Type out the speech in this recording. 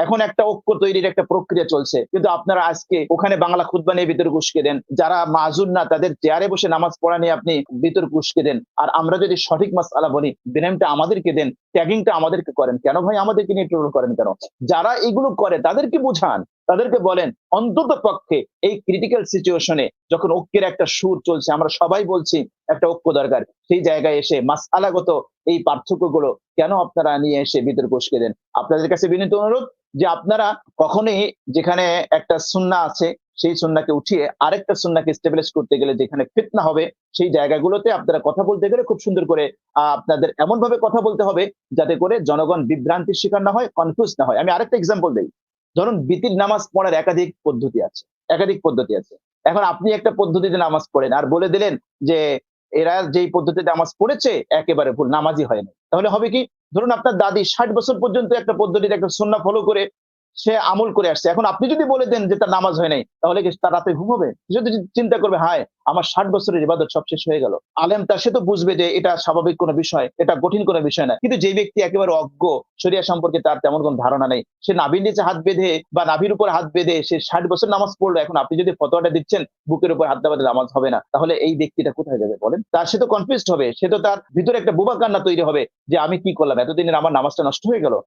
এখন একটা ঐক্য তৈরির একটা প্রক্রিয়া চলছে। কিন্তু আপনারা আজকে ওখানে বাংলা খুদ্া নিয়ে বিতর্ক উস্কে দেন। যারা মাজুর না, তাদের চেয়ারে বসে নামাজ পড়া নিয়ে আপনি বিতর্ক উস্কে দেন। আর আমরা যদি সঠিক মাস আলা বলি, বিনামটা আমাদেরকে দেন ট্যাগিংটা আমাদেরকে করেন। কেন ভাই? আমাদেরকে নিয়ে ট্রোল করেন কেন? যারা এগুলো করে, তাদেরকে বুঝান। তাদেরকে বলেন, অন্তত পক্ষে এই ক্রিটিক্যাল সিচুয়েশনে যখন ঐক্যের একটা সুর চলছে, আমরা সবাই বলছি একটা ঐক্য দরকার। সেই জায়গায় এসে মাস আলাগত এই পার্থক্যগুলো কেন আপনারা নিয়ে এসে বিতর্ক উস্কে দেন? আপনাদের কাছে বিনীত অনুরোধ যে আপনারা কখনোই যেখানে একটা সুন্না আছে, সেই সুন্নাকে উঠিয়ে আরেকটা সুন্নাকে স্টেবিলাইজ করতে গেলে যেখানে ফিতনা হবে, সেই জায়গাগুলোতে আপনারা কথা বলতে গেলে খুব সুন্দর করে আপনাদের এমন ভাবে কথা বলতে হবে যাতে করে জনগণ বিভ্রান্তির শিকার না হয় কনফিউজ না হয়। আমি আরেকটা এক্সাম্পল দিই। ধরুন বিতির নামাজ পড়ার একাধিক পদ্ধতি আছে, একাধিক পদ্ধতি আছে। এখন আপনি একটা পদ্ধতিতে নামাজ পড়েন আর বলে দিলেন যে এরা যেই পদ্ধতিতে নামাজ পড়েছে একেবারে ভুল, নামাজই হয় না তাহলে হবে কি? ধরুন আপনার দাদি ষাট বছর পর্যন্ত একটা পদ্ধতিতে একটা সন্না ফলো করে সে আমল করে আসছে। এখন আপনি যদি বলে দেন যে তার নামাজ হয় নাই, তাহলে কি তার রাতে ঘুম হবে? যদি চিন্তা করবে, হায়, আমার ষাট বছরের ইবাদত সব শেষ হয়ে গেল। আলেম তার সে তো বুঝবে যে এটা স্বাভাবিক কোনো বিষয়, এটা কঠিন কোনো বিষয় না। কিন্তু যে ব্যক্তি একেবারে অজ্ঞ, শরিয়া সম্পর্কে তার তেমন কোনো ধারণা নেই। সে নাভির নিচে হাত বেঁধে বা নাভির উপর হাত বেঁধে সে ষাট বছর নামাজ পড়ল, এখন আপনি যদি ফতোয়াটা দিচ্ছেন, বুকের উপর হাত দেওয়াতে নামাজ হবে না। তাহলে এই ব্যক্তিটা কোথায় যাবে বলেন? তার সে তো কনফিউজড হবে, সে তো তার ভিতরে একটা বোবা কান্না তৈরি হবে, যে আমি কি করলাম? এতদিনের আমার নামাজটা নষ্ট হয়ে গেল।